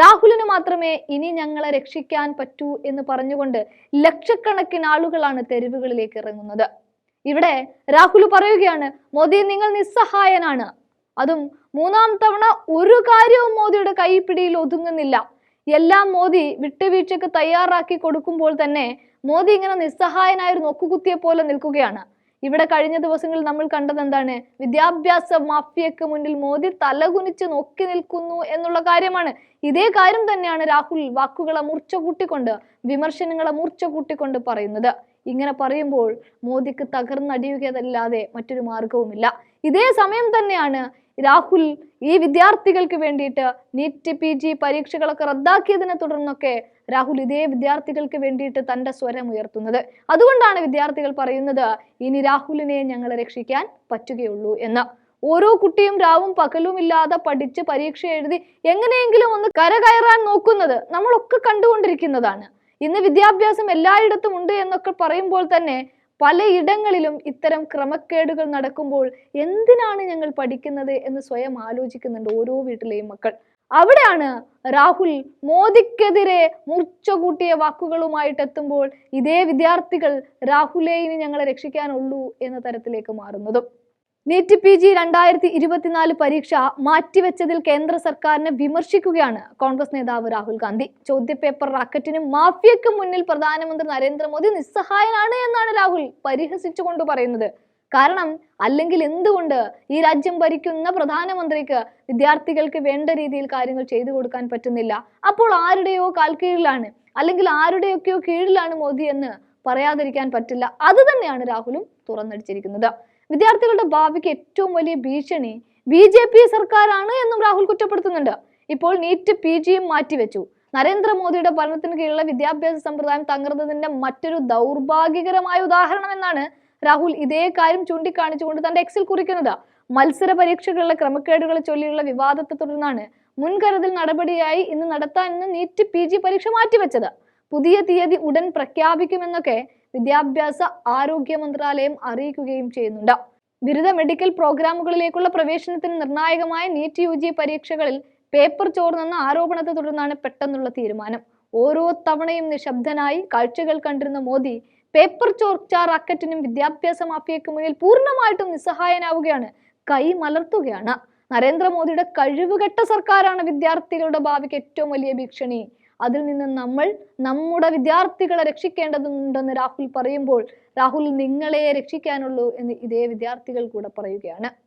രാഹുലിന് മാത്രമേ ഇനി ഞങ്ങളെ രക്ഷിക്കാൻ പറ്റൂ എന്ന് പറഞ്ഞുകൊണ്ട് ലക്ഷക്കണക്കിന് ആളുകളാണ് തെരുവുകളിലേക്ക് ഇറങ്ങുന്നത്. ഇവിടെ രാഹുൽ പറയുകയാണ് മോദി നിങ്ങൾ നിസ്സഹായനാണ്. അതും മൂന്നാം തവണ ഒരു കാര്യവും മോദിയുടെ കൈപ്പിടിയിൽ ഒതുങ്ങുന്നില്ല. എല്ലാം മോദി വിട്ടുവീഴ്ചക്ക് തയ്യാറാക്കി കൊടുക്കുമ്പോൾ തന്നെ മോദി ഇങ്ങനെ നിസ്സഹായനായൊരു നോക്കുകുത്തിയെ പോലെ നിൽക്കുകയാണ്. ഇവിടെ കഴിഞ്ഞ ദിവസങ്ങളിൽ നമ്മൾ കണ്ടത് എന്താണ്? വിദ്യാഭ്യാസ മാഫിയക്ക് മുന്നിൽ മോദി തലകുനിച്ച് നോക്കി നിൽക്കുന്നു എന്നുള്ള കാര്യമാണ്. ഇതേ കാര്യം തന്നെയാണ് രാഹുൽ വാക്കുകളെ മൂർച്ച കൂട്ടിക്കൊണ്ട് വിമർശനങ്ങളെ മൂർച്ച കൂട്ടിക്കൊണ്ട് പറയുന്നത്. ഇങ്ങനെ പറയുമ്പോൾ മോദിക്ക് തകർന്നടിയുകയല്ലാതെ മറ്റൊരു മാർഗവുമില്ല ഇതേ സമയം തന്നെയാണ് രാഹുൽ ഈ വിദ്യാർത്ഥികൾക്ക് വേണ്ടിയിട്ട് നീറ്റ് പി ജി പരീക്ഷകളൊക്കെ റദ്ദാക്കിയതിനെ തുടർന്നൊക്കെ രാഹുൽ ഇതേ വിദ്യാർത്ഥികൾക്ക് വേണ്ടിയിട്ട് തന്റെ സ്വരം ഉയർത്തുന്നത്. അതുകൊണ്ടാണ് വിദ്യാർത്ഥികൾ പറയുന്നത് ഇനി രാഹുലിനെ ഞങ്ങൾ രക്ഷിക്കാൻ പറ്റുകയുള്ളൂ എന്ന്. ഓരോ കുട്ടിയും രാവും പകലും ഇല്ലാതെ പഠിച്ച് പരീക്ഷ എഴുതി എങ്ങനെയെങ്കിലും ഒന്ന് കരകയറാൻ നോക്കുന്നത് നമ്മളൊക്കെ കണ്ടുകൊണ്ടിരിക്കുന്നതാണ്. ഇന്ന് വിദ്യാഭ്യാസം എല്ലായിടത്തും ഉണ്ട് എന്നൊക്കെ പറയുമ്പോൾ തന്നെ പലയിടങ്ങളിലും ഇത്തരം ക്രമക്കേടുകൾ നടക്കുമ്പോൾ എന്തിനാണ് ഞങ്ങൾ പഠിക്കുന്നത് എന്ന് സ്വയം ആലോചിക്കുന്നുണ്ട് ഓരോ വീട്ടിലെയും മക്കൾ. അവിടെയാണ് രാഹുൽ മോദിക്കെതിരെ മൂർച്ച കൂട്ടിയ വാക്കുകളുമായിട്ട് എത്തുമ്പോൾ ഇതേ വിദ്യാർത്ഥികൾ രാഹുലേ ഇനി ഞങ്ങളെ രക്ഷിക്കാനുള്ളൂ എന്ന തരത്തിലേക്ക് മാറുന്നതും. നീറ്റ് പി ജി രണ്ടായിരത്തി ഇരുപത്തിനാല് പരീക്ഷ മാറ്റിവെച്ചതിൽ കേന്ദ്ര സർക്കാരിനെ വിമർശിക്കുകയാണ് കോൺഗ്രസ് നേതാവ് രാഹുൽ ഗാന്ധി. ചോദ്യപേപ്പർ റാക്കറ്റിനും മാഫിയക്കും മുന്നിൽ പ്രധാനമന്ത്രി നരേന്ദ്രമോദി നിസ്സഹായനാണ് എന്നാണ് രാഹുൽ പരിഹസിച്ചുകൊണ്ട് പറയുന്നത്. കാരണം അല്ലെങ്കിൽ എന്തുകൊണ്ട് ഈ രാജ്യം ഭരിക്കുന്ന പ്രധാനമന്ത്രിക്ക് വിദ്യാർത്ഥികൾക്ക് വേണ്ട രീതിയിൽ കാര്യങ്ങൾ ചെയ്തു കൊടുക്കാൻ പറ്റുന്നില്ല? അപ്പോൾ ആരുടെയോ കാൽക്കീഴിലാണ് അല്ലെങ്കിൽ ആരുടെയൊക്കെയോ കീഴിലാണ് മോദി എന്ന് പറയാതിരിക്കാൻ പറ്റില്ല. അത് തന്നെയാണ് രാഹുലും തുറന്നടിച്ചിരിക്കുന്നത്. വിദ്യാർത്ഥികളുടെ ഭാവിക്ക് ഏറ്റവും വലിയ ഭീഷണി ബി ജെ പി സർക്കാരാണ് എന്നും രാഹുൽ കുറ്റപ്പെടുത്തുന്നുണ്ട്. ഇപ്പോൾ നീറ്റ് പി ജിയും മാറ്റിവെച്ചു. നരേന്ദ്രമോദിയുടെ ഭരണത്തിന് കീഴിലുള്ള വിദ്യാഭ്യാസ സമ്പ്രദായം തകർന്നതിന്റെ മറ്റൊരു ദൗർഭാഗ്യകരമായ ഉദാഹരണം എന്നാണ് രാഹുൽ ഇതേ കാര്യം ചൂണ്ടിക്കാണിച്ചുകൊണ്ട് തന്റെ എക്സിൽ കുറിക്കുന്നത്. മത്സര പരീക്ഷകളിലെ ക്രമക്കേടുകളെ ചൊല്ലിയുള്ള വിവാദത്തെ തുടർന്നാണ് മുൻകരുതൽ നടപടിയായി ഇന്ന് നടത്താൻ നീറ്റ് പി ജി പരീക്ഷ മാറ്റിവെച്ചത്. പുതിയ തീയതി ഉടൻ പ്രഖ്യാപിക്കുമെന്നൊക്കെ വിദ്യാഭ്യാസ ആരോഗ്യ മന്ത്രാലയം അറിയിക്കുകയും ചെയ്യുന്നുണ്ട്. ബിരുദ മെഡിക്കൽ പ്രോഗ്രാമുകളിലേക്കുള്ള പ്രവേശനത്തിന് നിർണായകമായ നീറ്റ് യു ജി പരീക്ഷകളിൽ പേപ്പർ ചോർന്നെന്ന ആരോപണത്തെ തുടർന്നാണ് പെട്ടെന്നുള്ള തീരുമാനം. ഓരോ തവണയും നിശബ്ദനായി കാഴ്ചകൾ കണ്ടിരുന്ന മോദി പേപ്പർ ചോർച്ച റാക്കറ്റിനും വിദ്യാഭ്യാസ മാഫിയക്ക് മുന്നിൽ പൂർണമായിട്ടും നിസ്സഹായനാവുകയാണ് കൈ മലർത്തുകയാണ്. നരേന്ദ്രമോദിയുടെ കഴിവുകെട്ട സർക്കാരാണ് വിദ്യാർത്ഥികളുടെ ഭാവിക്ക് ഏറ്റവും വലിയ ഭീഷണി. അതിൽ നിന്ന് നമ്മൾ നമ്മുടെ വിദ്യാർത്ഥികളെ രക്ഷിക്കേണ്ടതുണ്ടെന്ന് രാഹുൽ പറയുമ്പോൾ രാഹുൽ നിങ്ങളെ രക്ഷിക്കാനുള്ളൂ എന്ന് ഇതേ വിദ്യാർത്ഥികൾ കൂടെ പറയുകയാണ്.